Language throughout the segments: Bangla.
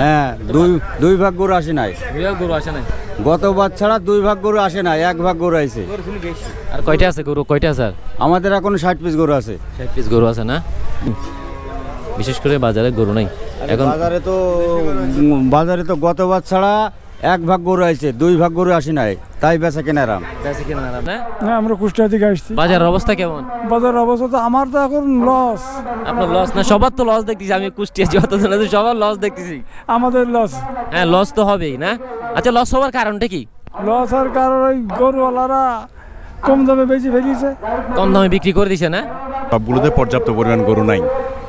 হ্যাঁ দুই দুই ভাগ গরু আসে নাই। গরু আসে নাই। গতবার ছাড়া দুই ভাগ গরু আসে নাই এক ভাগ গরু আইছে। আর কয়টা আছে গরু? কয়টা স্যার আমাদের এখন ষাট পিস গরু আছে। ষাট পিস গরু আছে না? বিশেষ করে বাজারে গরু নাই। এখন বাজারে তো বাজারে তো গত বাদ ছাড়া এক ভাগ গরু আইছে দুই ভাগ গরু আসে নাই তাই বেচা কেনারাম কেনা না? না? আমরা কুষ্টিয়া থেকে আসছি। বাজারের অবস্থা কেমন? বাজার অবস্থা তো আমার তো এখন লস আপনার লস না? সবার তো লস দেখতেছি আমি কুষ্টিয়া যতজন আছে সবার লস দেখতেছি। আমাদের লস হ্যাঁ লস তো হবেই না? আচ্ছা লস হওয়ার কারণটা কি? লস আর কারণ ওই গরুওয়ালারা কম দামে বেশি ফেলিছে কম দামে বিক্রি করে দিছে না? সবগুলোতে পর্যাপ্ত পরিমাণ গরু নাই।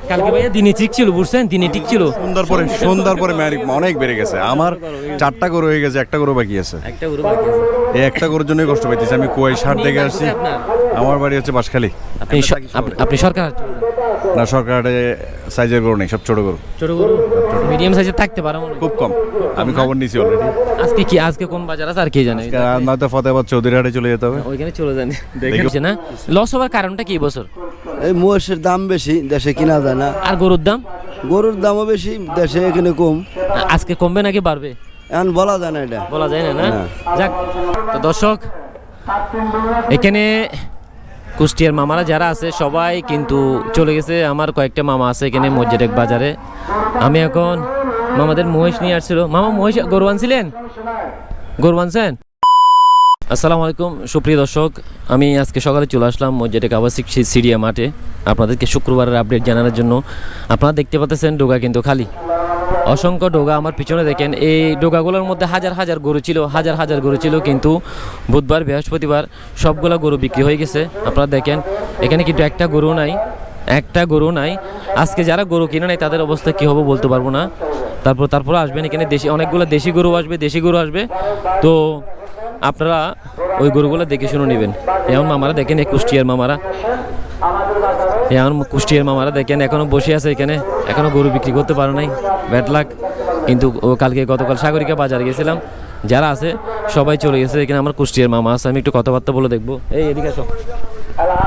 কালকে ভাইয়া দিনে ঠিক ছিল বুঝছেন? দিনে ঠিক ছিল। সন্ধ্যার পরে সন্ধ্যার পরে ম্যারিক অনেক বেড়ে গেছে। আমার চারটা গরু হয়ে গেছে একটা গরু বাকি আছে। একটা গরু বাকি আছে। এই একটা গরুর জন্যই কষ্ট পাইতেছি। আমি কুয়াই সার দেখে আসছি? আমার বাড়ি হচ্ছে বাসখালী আপনি স- আপনি- আপনি সরকার? না সরকারে সাইজের গরু নেই সব ছোট গরু। ছোট গরু? মিডিয়াম সাইজের থাকতে পারে মনে হয়। খুব কম। আমি খবর নিয়েছি অলরেডি আজকে কি আজকে কোন বাজার আছে আর কে জানে? নয়তো ফতেহাবাদ চৌধুরী হাটে চলে যেতে হবে। ওইখানে চলে যান। দেখেছে না? লস হওয়ার কারণটা কি এই বছর? এই মোষের দাম বেশি দেশে কিনা যায় না। আর গরুর দাম? গরুর দামও বেশি দেশে এখানে কম। আ- আজকে কমবে নাকি বাড়বে? এখন বলা যায় না এটা। বলা যায় না? না। যাক তো দর্শক এখানে কুষ্টিয়ার মামারা যারা আছে, সবাই কিন্তু চলে গেছে। আমার কয়েকটা মামা আছে এখানে মসজিদ বাজারে। আমি এখন মামাদের মহিষ নিয়ে আসছিল। মামা, মহিষ গরু আনছিলেন? গরু আনছেন? আসসালামু আলাইকুম। সুপ্রিয় দর্শক, আমি আজকে সকালে চলে আসলাম মসজিদে আবাসিক সিরিয়া মাঠে। আপনাদেরকে শুক্রবারের আপডেট জানানোর জন্য। আপনারা দেখতে পাচ্ছেন, ডোগা কিন্তু খালি। অসংখ্য ডোগা আমার পিছনে দেখেন। এই ডোগাগুলোর মধ্যে হাজার হাজার গরু ছিল, হাজার হাজার গরু ছিল, কিন্তু বুধবার, বৃহস্পতিবার সবগুলো গরু বিক্রি হয়ে গেছে। আপনারা দেখেন, এখানে কিন্তু একটা গরু নাই, একটা গরু নাই। আজকে যারা গরু কিনে নাই তাদের অবস্থা কী হবে বলতে পারব না। তারপর তারপর আসবেন এখানে দেশি, অনেকগুলো দেশি গরু আসবে, দেশি গরু আসবে। তো আপনারা ওই গরুগুলো দেখে শুনে নেবেন। এমন মামারা দেখেন এই কুষ্টিয়ার মামারা। এখন কুষ্টিয়ার মামারা দেখেন, এখনও বসে আছে এখানে। এখনও গরু বিক্রি করতে পারে নাই। Bad luck. কিন্তু কালকে গতকাল সাগরিকা বাজারে গেছিলাম। যারা আছে, সবাই চলে গেছে। এখানে আমার কুষ্টিয়ার মামা আছে। আমি একটু কথাবার্তা বলে দেখব। এই, এদিকে আসো।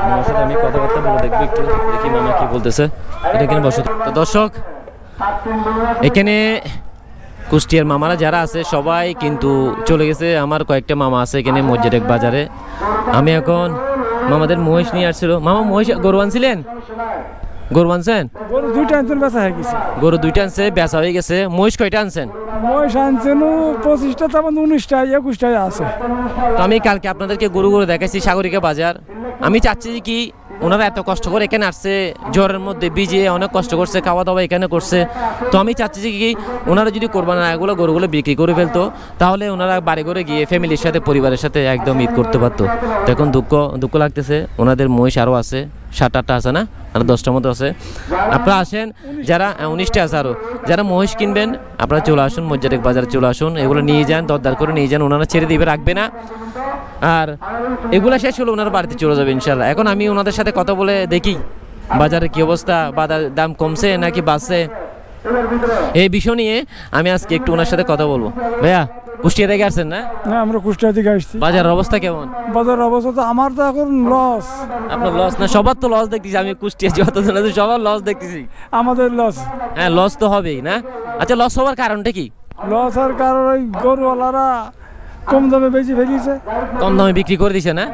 মামার সাথে আমি কথাবার্তা বলে দেখব একটু। দেখি মামা কি বলতেছে। এটা এখানে বসো। তো দর্শক, এখানে কুষ্টিয়ার মামারা যারা আছে, সবাই কিন্তু চলে গেছে। আমার কয়েকটা মামা আছে এখানে মসজিদ বাজারে। আমি এখন মামাদের মহেশ নিয়ে আসছিল। মামা মহিষ গরু আনছিলেন? গরু আনছেন? গরু দুইটা আনছেন বেচা হয়ে গেছে। গরু দুইটা আনছে বেচা হয়ে গেছে। মহিষ কয়টা আনছেন? মহিষ আনছেন পঁচিশটা তেমন উনিশটা একুশটাই আছে। তো আমি কালকে আপনাদেরকে গরু গরু দেখাইছি সাগরিকা বাজার। আমি চাচ্ছি কি ওনারা এত কষ্ট করে এখানে আসছে, জ্বরের মধ্যে বিজে অনেক কষ্ট করছে খাওয়া দাওয়া এখানে করছে। তো আমি চাচ্ছি যে কি, ওনারা যদি কোরবান এগুলো গরুগুলো বিক্রি করে ফেলতো, তাহলে ওনারা বাড়ি করে গিয়ে ফ্যামিলির সাথে, পরিবারের সাথে একদম ঈদ করতে পারতো। তো এখন দুঃখ দুঃখ লাগতেছে, ওনাদের মহিষ আরও আছে, সাত আটটা আছে না? আর দশটার মতো আছে। আপনারা আসেন, যারা উনিশটা আছে আরও যারা মহিষ কিনবেন, আপনারা চলে আসুন, মজ্জারেক বাজারে চলে আসুন, এগুলো নিয়ে যান, দরদার করে নিয়ে যান, ওনারা ছেড়ে দিবে, রাখবে না। এগুলা শেষ হলে ওনার বাড়িতে চলে যাবে ইনশাল্লাহ এখন আমি ওনাদের সাথে কথা বলে দেখি বাজারে কি অবস্থা বাজার দাম কমছে নাকি বাড়ছে। এই বিষয় নিয়ে আমি আজকে একটু ওনার সাথে কথা বলব। ভাইয়া কুষ্টিয়া থেকে আসছেন না? না আমরা কুষ্টিয়া থেকে আসছি। বাজারের অবস্থা কেমন? বাজার অবস্থা তো আমার তো এখন লস আপনার লস না সবার তো লস দেখতেছি আমি কুষ্টিয়া যতজন আছে সবার লস দেখতেছি। আমাদের লস হ্যাঁ লস তো হবেই না? আচ্ছা লস হওয়ার কারণটা কি? লস হওয়ার কারণ ওই গরুওয়ালারা কম দামে বেশি ফেলিছে কম দামে বিক্রি করে দিছে না?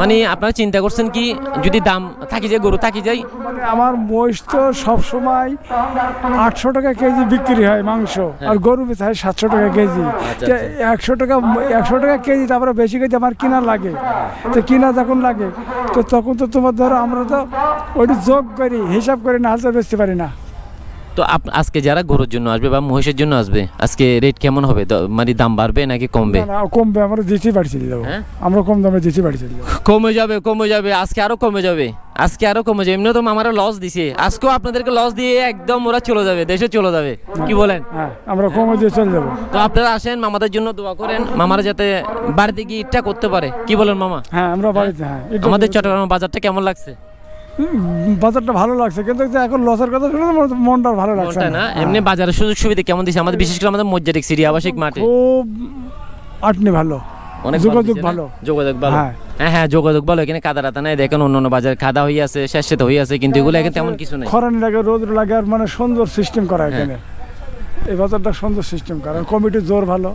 মানে আপনারা চিন্তা করছেন কি যদি দাম থাকি যায় গরু থাকি যায়? মানে আমার মহিষ তো সবসময় আটশো টাকা কেজি বিক্রি হয় মাংস আর গরু হয় সাতশো টাকা কেজি। আচ্ছা, তো একশো টাকা একশো টাকা কেজি তারপরে বেশি কেজি আমার কিনা লাগে। তো কিনা যখন লাগে তো তখন তো তোমার ধরো আমরা তো ওইটি যোগ করি হিসাব করি না হালতে বেচতে পারি না। তো আপ- আজকে যারা গরুর জন্য আসবে বা মহিষের জন্য আসবে আজকে রেট কেমন হবে? মানে দাম বাড়বে নাকি কমবে? কমবে আমরা দিতে পারছি দেবো হ্যাঁ? আমরা কম দামে পারছি দেবো কমে যাবে কমে যাবে আজকে আরও কমে যাবে আজকে আরও কমে যাবে। এমনি তো মামারা লস দিছে আজকেও আপনাদেরকে লস দিয়ে একদম ওরা চলে যাবে দেশে চলে যাবে। কি বলেন? হ্যাঁ আমরা কমে দিয়ে চলে যাব। তো আপনারা আসেন মামাদের জন্য দোয়া করেন মামারা যাতে বাড়িতে গিয়ে ইটটা করতে পারে। কি বলেন মামা? হ্যাঁ আমরা বাড়িতে হ্যাঁ আমাদের চট্টগ্রাম বাজারটা কেমন লাগছে? বাজারটা ভালো লাগছে কিন্তু এখন লসের কথা শুনে মনটা ভালো লাগছে না। এমনি বাজারের সুযোগ সুবিধা কেমন দিছে? আমাদের বিশেষ করে আমাদের মজ্জারিক সিরি আবাসিক মাঠে। খুব আটনি ভালো। অনেক যোগাযোগ ভালো। যোগাযোগ ভালো? হ্যাঁ। হ্যাঁ হ্যাঁ যোগাযোগ ভালো। এখানে কাদা রাতা নাই দেখেন অন্য অন্য বাজার খাদা হয়ে আছে শেষে হয়ে আছে কিন্তু এগুলো এখানে তেমন কিছু নাই। খরানি লাগে রোদ লাগে আর মানে সুন্দর সিস্টেম করা হ্যাঁ। এখানে। এই বাজারটা সুন্দর সিস্টেম কারণ কমিটির জোর ভালো।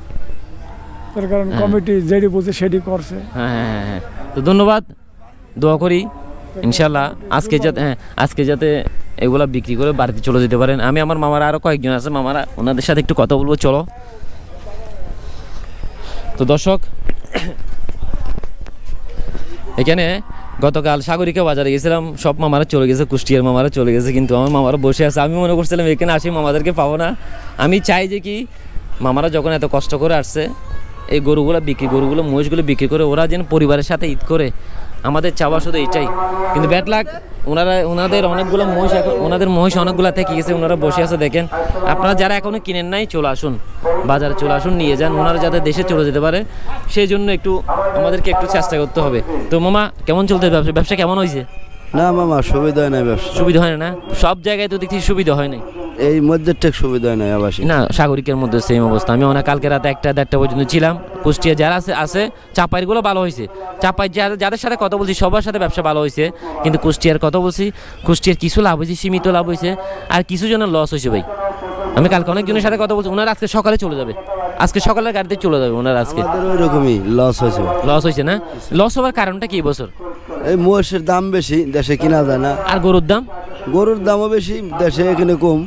তার কারণ। কমিটি যেটি বুঝে সেটি করছে। হ্যাঁ হ্যাঁ হ্যাঁ হ্যাঁ। তো ধন্যবাদ। দোয়া করি। ইনশাল্লাহ আজকে যাতে হ্যাঁ আজকে যাতে এগুলো বিক্রি করে বাড়িতে চলে যেতে পারেন। আমি আমার মামারা আরও কয়েকজন আছে মামারা ওনাদের সাথে একটু কথা বলব চলো। তো দর্শক এখানে গতকাল সাগরিকা বাজারে গেছিলাম সব মামারা চলে গেছে কুষ্টিয়ার মামারা চলে গেছে কিন্তু আমার মামারা বসে আছে। আমি মনে করছিলাম এখানে আসি মামাদেরকে পাবো না। আমি চাই যে কি মামারা যখন এত কষ্ট করে আসছে এই গরুগুলো বিক্রি গরুগুলো মহিষগুলো বিক্রি করে ওরা যেন পরিবারের সাথে ঈদ করে। আমাদের চাওয়া শুধু এইটাই। কিন্তু ব্যাট লাগ ওনারা ওনাদের অনেকগুলো মহিষ এখন ওনাদের মহিষ অনেকগুলো থেকে গেছে ওনারা বসে আছে দেখেন। আপনারা যারা এখনও কিনেন নাই চলে আসুন। বাজারে চলে আসুন নিয়ে যান। ওনারা যাতে দেশে চলে যেতে পারে সেই জন্য একটু আমাদেরকে একটু চেষ্টা করতে হবে। তো মামা কেমন চলতে ব্যবসা? ব্যবসা কেমন হয়েছে? না মামা সুবিধা হয় না ব্যবসা। সুবিধা হয় না? সব জায়গায় তো দেখছি সুবিধা হয় নাই। এই মধ্যে ঠিক সুবিধা হয় না আবাসিক। না সাগরিকের মধ্যে সেম অবস্থা। আমি অনেক কালকে রাতে একটা দেড়টা পর্যন্ত ছিলাম। কুষ্টিয়া যারা আছে আছে চাপাইগুলো ভালো হয়েছে। চাপাই যাদের সাথে কথা বলছি সবার সাথে ব্যবসা ভালো হয়েছে। কিন্তু কুষ্টিয়ার কথা বলছি কুষ্টিয়ার কিছু লাভ হয়েছে সীমিত লাভ হয়েছে আর কিছু জনের লস হয়েছে ভাই। আমি কালকে অনেকজনের সাথে কথা বলছি ওনারা আজকে সকালে চলে যাবে। আজকে সকালের গাড়িতে চলে যাবে ওনারা আজকে। ওইরকমই লস হয়েছে। লস হয়েছে না? লস হওয়ার কারণটা কি বছর? এই মহিষের দাম বেশি দেশে কিনা যায় না। আর গরুর দাম? গরুর দামও বেশি দেশে এখানে কম।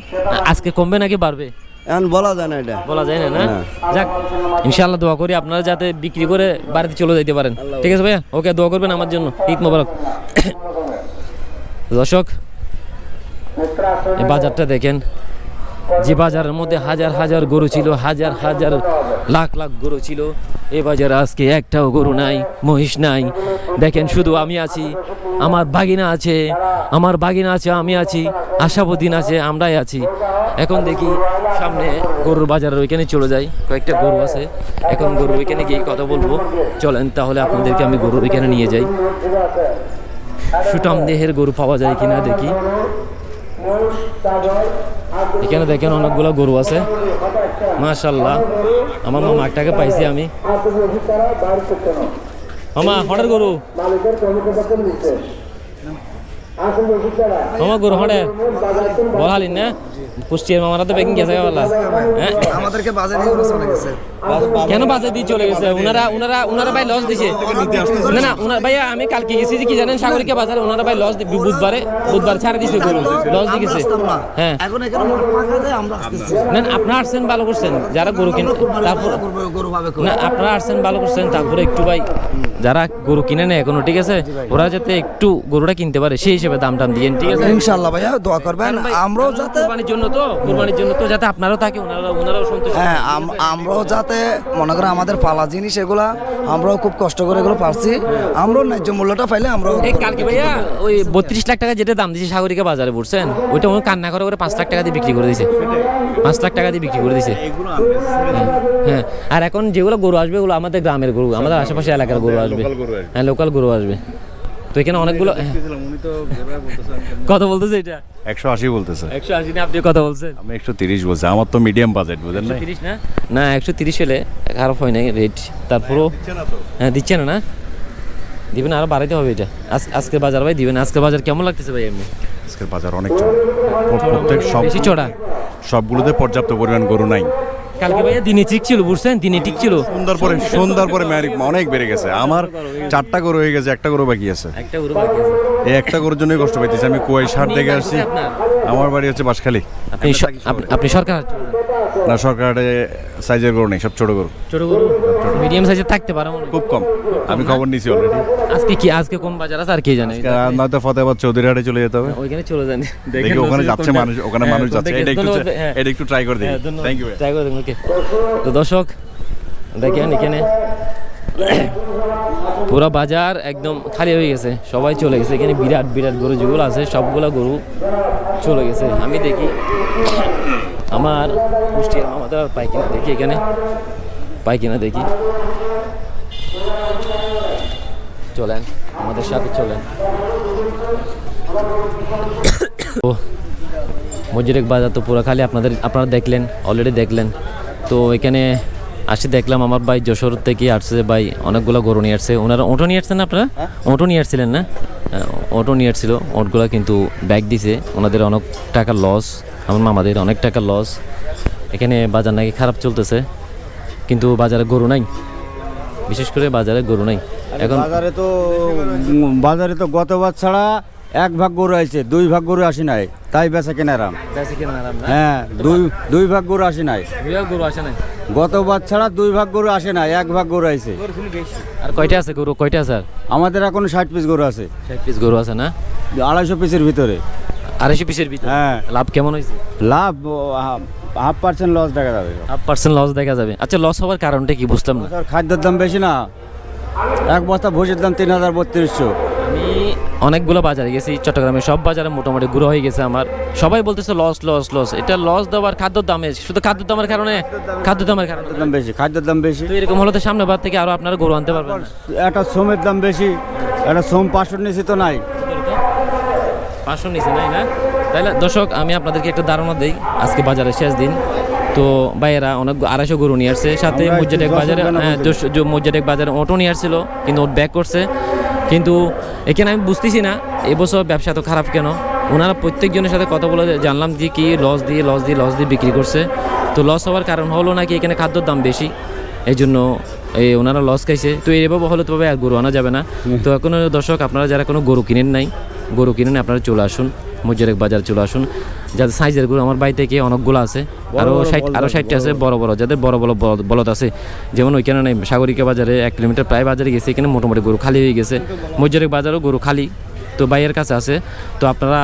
আজকে কমবে নাকি বাড়বে? এখন বলা যায় না এটা। বলা যায় না না। যাক ইনশাআল্লাহ দোয়া করি আপনারা যাতে বিক্রি করে বাড়িতে চলে যেতে পারেন। ঠিক আছে ভাইয়া? ওকে দোয়া করবেন আমার জন্য। ঈদ মোবারক। দর্শক এই বাজারটা দেখেন। যে বাজারের মধ্যে হাজার হাজার গরু ছিল হাজার হাজার লাখ লাখ গরু ছিল এ বাজারে আজকে একটাও গরু নাই মহিষ নাই। দেখেন, শুধু আমি আছি, আমার বাগিনা আছে, আমার বাগিনা আছে, আমি আছি, আশাবুদ্দিন আছে, আমরাই আছি। এখন দেখি সামনে গরুর বাজারের ওইখানে চলে যাই, কয়েকটা গরু আছে। এখন গরুর ওইখানে গিয়ে কথা বলব। চলেন, তাহলে আপনাদেরকে আমি গরুর ওইখানে নিয়ে যাই। সুটাম দেহের গরু পাওয়া যায় কিনা দেখি। এখানে দেখেন অনেকগুলো গরু আছে। মাশাল্লাহ আমার মামা একটাকে পাইছি আমি। মামা হটের গরু মামা গরু হটে বলহালি না কুষ্টিয়ার মামারা তো বেকিং গেছে বলা হ্যাঁ আমাদেরকে বাজে দিয়ে ওরা চলে গেছে। কেন বাজে দিয়ে চলে গেছে? ওনারা ওনারা ওনারা ভাই লস দিছে। না না ওনার ভাইয়া আমি কালকে গেছি যে কি জানেন? সাগরিকা বাজারে ওনারা ভাই লস বুধবারে বুধবার ছাড়ে দিছে গরু। লস দিয়ে গেছে হ্যাঁ। এখন এখানে আমরা আসতেছি। না আপনারা আসছেন ভালো করছেন। যারা গরু কিনে তারপর গরু গরু ভাবে না আপনারা আসছেন ভালো করছেন। তারপরে একটু ভাই যারা গরু কিনে নেয় এখনও ঠিক আছে? ওরা যাতে একটু গরুটা কিনতে পারে সেই হিসেবে দাম টাম দিয়েন ঠিক আছে? ইনশাআল্লাহ ভাইয়া দোয়া করবেন। আমরাও যাতে কোরবানির জন্য তো কোরবানির জন্য তো যাতে আপনারাও থাকে ওনারা ওনারাও সন্তুষ্ট হ্যাঁ আমরাও যাতে মনে করেন আমাদের পালা জিনিস এগুলা আমরাও খুব কষ্ট করে এগুলো পারছি। আমরাও ন্যায্য মূল্যটা পাইলে আমরাও এই কালকে ভাইয়া ওই বত্রিশ লাখ টাকা যেটা দাম দিয়েছে সাগরিকা বাজারে বুঝছেন? ওইটা ওই কান্না করে করে পাঁচ লাখ টাকা দিয়ে বিক্রি করে দিয়েছে পাঁচ লাখ টাকা দিয়ে বিক্রি করে দিয়েছে হ্যাঁ আর এখন যেগুলো গরু আসবে ওগুলো আমাদের গ্রামের গরু আমাদের আশেপাশে এলাকার গরু আসবে। হ্যাঁ লোকাল গরু আসবে। তো এখানে অনেকগুলো হ্যাঁ। কত বলতেছে এটা? একশো আশি বলতেছে। একশো আশি না আপনি কত বলছেন? আমি একশো তিরিশ বলছি আমার তো মিডিয়াম বাজেট বুঝেন না তিরিশ না? না একশো তিরিশ হলে খারাপ হয় না রেট তারপরও হ্যাঁ দিচ্ছে না না দিবেন আরও বাড়াইতে হবে এটা। আজ- আজকে বাজার ভাই দিবেন। আজকে বাজার কেমন লাগতেছে ভাই এমনি? আজকের বাজার অনেক চড়া। প্রত্যেক সব বেশি চড়া? সবগুলোতে পর্যাপ্ত পরিমাণ গরু নাই। কালকে ভাইয়া দিনে ঠিক ছিল বুঝছেন? দিনে ঠিক ছিল। সুন্দর পরে সন্ধ্যার পরে ম্যারিক অনেক বেড়ে গেছে। আমার চারটা গরু হয়ে গেছে একটা গরু বাকি আছে। একটা গরু বাকি আছে। এই একটা গরুর জন্যই কষ্ট পাইতেছি। আমি কুয়াই সার দেখে আসছি। আমার বাড়ি হচ্ছে বাসখালী আপনি আপনি- আপনি সরকার? না সরকারে সাইজের গরু নেই সব ছোট গরু। ছোট গরু? মিডিয়াম সাইজের থাকতে পারে খুব কম। আমি খবর নিছি অলরেডি আজকে কি আজকে কোন বাজার আছে আর কে জানে? নয়তো ফতেহাবাদ চৌধুরীহাটে চলে যেতে হবে। ওইখানে চলে যান। দেখি ওখানে যাচ্ছে মানুষ ওখানে মানুষ যাচ্ছে। এটা একটু হ্যাঁ। এটা একটু ট্রাই করে দিই থ্যাংক ইউ ট্রাই করে ওকে। তো দর্শক দেখেন এখানে। পুরো বাজার একদম খালি হয়ে গেছে। সবাই চলে গেছে। এখানে বিরাট বিরাট গরু যেগুলো আছে সবগুলো গরু চলে গেছে। আমি দেখি। আমার কুষ্টিয়ার আমাদের আর পাইকিনা দেখি এখানে। পাইকিনা দেখি। চলেন আমাদের সাথে চলেন। ও মসজিদের বাজার তো পুরো খালি আপনাদের আপনারা দেখলেন অলরেডি দেখলেন। তো এখানে আসি দেখলাম আমার ভাই যশোর থেকে আসছে ভাই অনেকগুলো গরু নিয়ে আসছে। ওনারা অটো নিয়ে আসছেন আপনারা? অটো নিয়ে আসছিলেন না? হ্যাঁ, অটো নিয়ে আসছিল ওটগুলো কিন্তু ব্যাগ দিছে। ওনাদের অনেক টাকা লস আমার মামাদের অনেক টাকা লস এখানে বাজার নাকি খারাপ চলতেছে কিন্তু বাজারে গরু নাই। বিশেষ করে বাজারে গরু নাই। এখন বাজারে তো বাজারে তো গতবার ছাড়া এক ভাগ গরু আছে দুই ভাগ গরু আসি নাই। তাই বেচা কেনারাম হ্যাঁ দুই দুই ভাগ গরু আসি নাই। গরু আসে নাই? গতবার ছাড়া দুই ভাগ গরু আসে নাই এক ভাগ গরু আছে আর কয়টা আছে গরু? কয়টা আছে আমাদের এখন ষাট পিস গরু আছে। ষাট পিস গরু আছে না? আড়াইশো পিসের ভিতরে। আড়াইশো পিসের ভিতরে? হ্যাঁ। লাভ কেমন হয়েছে? লাভ হাফ পার্সেন্ট লস দেখা যাবে। হাফ পার্সেন্ট লস দেখা যাবে। আচ্ছা লস হওয়ার কারণটা কি বুঝলাম না? খাদ্যের দাম বেশি না। এক বস্তা ভুষির দাম তিন হাজার বত্রিশশো। আমি অনেকগুলো বাজারে গেছি চট্টগ্রামে। সব বাজারে মোটামুটি গুঁড়ো হয়ে গেছে আমার। সবাই বলতেছে লস লস লস এটা লস দেওয়ার খাদ্যর দামে শুধু খাদ্যর দামের কারণে? খাদ্য দামের কারণে। খাদ্যের দাম বেশি খাদ্যের দাম বেশি। তো এরকম হলে তো সামনে বার থেকে আরও আপনারা গরু আনতে পারবেন একটা শ্রমের দাম বেশি একটা শ্রম পাঁচশোর নিচে তো নাই। পাঁচশো নিচে নাই না? তাহলে দর্শক আমি আপনাদেরকে একটা ধারণা দিই আজকে বাজারের শেষ দিন। তো ভাইয়েরা অনেক আড়াইশো গরু নিয়ে আসছে। সাথে দশ বাজারে জনের হ্যাঁ, বাজারে অটো নিয়ে আসছিল কিন্তু ওর ব্যাক করছে। কিন্তু এখানে আমি বুঝতেছি না এবছর ব্যবসা তো খারাপ কেন? ওনারা প্রত্যেকজনের সাথে কথা বলে জানলাম যে কি লস দিয়ে লস দিয়ে লস দিয়ে বিক্রি করছে। তো লস হওয়ার কারণ হলো নাকি এখানে খাদ্যর দাম বেশি? এই জন্য এই ওনারা লস খাইছে। তো এইভাবে হলে তো আর গরু আনা যাবে না। তো এখন দর্শক আপনারা যারা কোনো গরু কিনেন নাই গরু কিনেন আপনারা চলে আসুন মজ্জারেক বাজার চলে আসুন। যাদের সাইজের গরু আমার বাড়ি থেকে অনেকগুলো আছে। আরও ষাট আরও আছে, আছে বড় বড় যাদের বড় বড় বলদ- আছে। যেমন ওইখানে নেই সাগরিকা বাজারে এক কিলোমিটার প্রায় বাজারে গেছে এখানে মোটামুটি গরু খালি হয়ে গেছে। মজ্জারেক বাজারও গরু খালি। তো বাইয়ের কাছে আছে তো আপনারা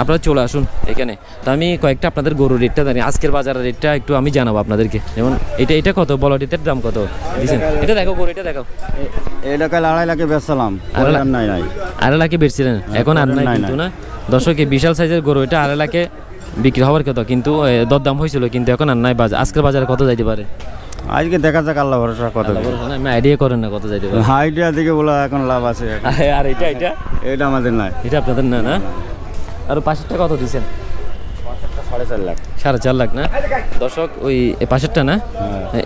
আপনারা চলে আসুন এখানে। তো আমি কয়েকটা আপনাদের গরুর রেটটা জানি আজকের বাজারের রেটটা একটু আমি জানাব আপনাদেরকে। যেমন এটা এটা কত? বলটিতের দাম কত? দিছেন? এটা দেখো গরু এটা দেখো। এটা কাল আড়াই লাখে বেচলাম আড়াই নাই নাই। আড়াই লাখে বেচছিলেন? এখন আর নাই কিন্তু না? দর্শক বিশাল সাইজের গরু এটা আড়াই লাখে বিক্রি হওয়ার কথা কিন্তু এ, দরদাম হয়েছিল কিন্তু এখন আর নাই বাজার। আজকের বাজারে কত যাইতে পারে? আজকে দেখা যাক আল্লাহ ভরসা কত আমি আইডিয়া করেন না কত যাইতে পারে। আইডিয়া দিকে বলা এখন লাভ আছে। আর এটা এটা? এটা আমাদের নাই। এটা আপনাদের না না? আর পাশেরটা কত দিচ্ছেন সাড়ে চার লাখ। সাড়ে চার লাখ না? দর্শক ওই পাশেরটা না?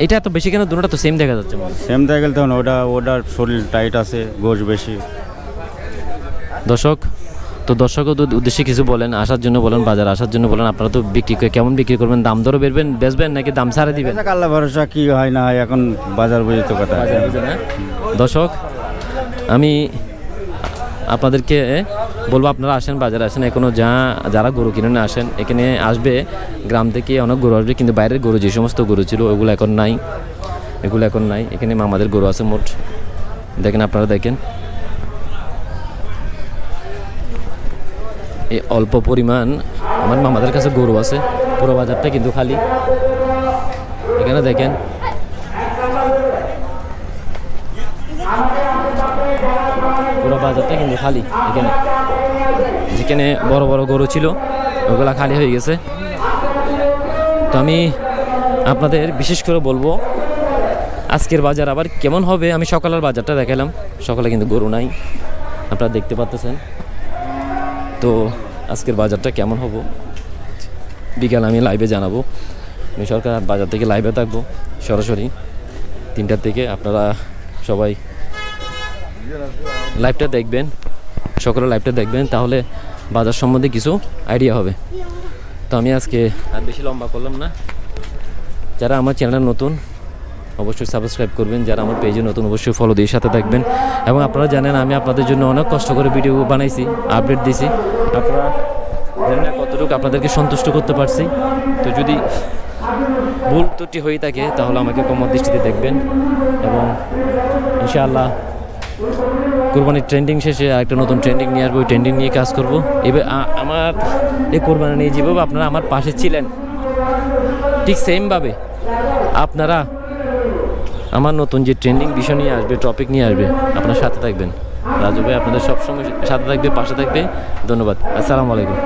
এটা এত বেশি কেন? দুটোটা তো সেম দেখা যাচ্ছে সেম দেখা গেলে তখন ওটা ওটার শরীর টাইট আছে গোশ বেশি। দর্শক তো দর্শক উদ্দেশ্যে কিছু বলেন আসার জন্য বলেন বাজার আসার জন্য বলেন আপনারা তো বিক্রি করে কেমন বিক্রি করবেন? দাম দরও বেরবেন বেচবেন নাকি দাম ছাড়ে দিবেন? আল্লাহ ভরসা কি হয় না হয় এখন বাজার বুঝি তো কথা। দর্শক আমি আপনাদেরকে বলব আপনারা আসেন বাজারে আসেন এখনও যা যারা গরু কিনে আসেন এখানে আসবে গ্রাম থেকে অনেক গরু আসবে কিন্তু বাইরের গরু যে সমস্ত গরু ছিল ওগুলো এখন নাই। এগুলো এখন নাই এখানে মামাদের গরু আছে মোট। দেখেন আপনারা দেখেন। এই অল্প পরিমাণ আমার মামাদের কাছে গরু আছে, পুরো বাজারটা কিন্তু খালি। এখানে দেখেন। পুরো বাজারটা কিন্তু খালি এখানে। যেখানে বড় বড় গরু ছিল, ওগুলা খালি হয়ে গেছে। তো আমি আপনাদের বিশেষ করে বলব, আজকের বাজার আবার কেমন হবে? আমি সকালের বাজারটা দেখালাম। সকালে কিন্তু গরু নাই। আপনারা দেখতে পাচ্তেছেন তো আজকের বাজারটা কেমন হব? বিকাল আমি লাইভে জানাব। আমি সরকার বাজার থেকে লাইভে থাকব, সরাসরি। তিনটার থেকে আপনারা সবাই লাইভটা দেখবেন, সকলে লাইভটা দেখবেন, তাহলে বাজার সম্বন্ধে কিছু আইডিয়া হবে। তো আমি আজকে আর বেশি লম্বা করলাম না। যারা আমার চ্যানেলে নতুন অবশ্যই সাবস্ক্রাইব করবেন। যারা আমার পেজে নতুন, অবশ্যই ফলো দিয়ে সাথে থাকবেন। এবং আপনারা জানেন, আমি আপনাদের জন্য অনেক কষ্ট করে ভিডিও বানাইছি আপডেট দিছি। আপনারা জানেন কতটুকু আপনাদেরকে সন্তুষ্ট করতে পারছি। তো যদি ভুল ত্রুটি হয়ে থাকে, তাহলে আমাকে কমর দৃষ্টিতে দেখবেন। এবং ইনশাআল্লাহ কোরবানির ট্রেন্ডিং শেষে একটা নতুন ট্রেন্ডিং নিয়ে আসব। ওই ট্রেন্ডিং নিয়ে কাজ করব। এবার আমার এই কোরবানি নিয়ে যেভাবে আপনারা আমার পাশে ছিলেন, ঠিক সেমভাবে আপনারা আমার নতুন যে ট্রেন্ডিং বিষয় নিয়ে আসবে টপিক নিয়ে আসবে, আপনার সাথে থাকবেন। রাজু ভাই আপনাদের সবসময় সাথে থাকবে, পাশে থাকবে। ধন্যবাদ। আসসালামু আলাইকুম।